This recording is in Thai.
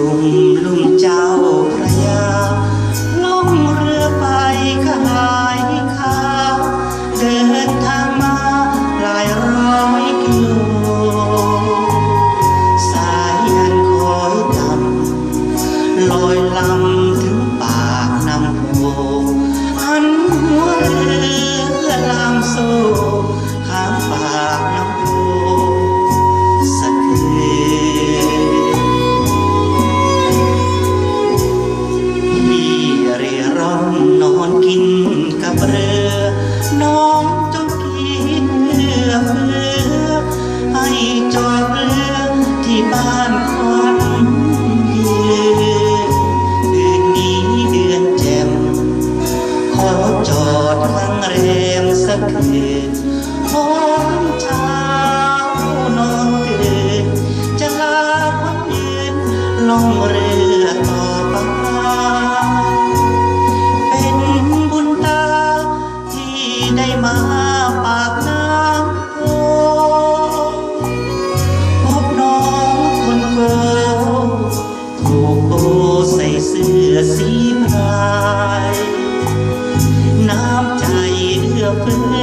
Lord. จอดเรือที่บ้านควันเยืนเดือนนี้เดือนแจ่มขอจอดทั้งเรียมสักเดทนหอมเช้านอนตื่นจะลาคนยืนลองเรือต่อไปเป็นบุญตาที่ได้มา nothing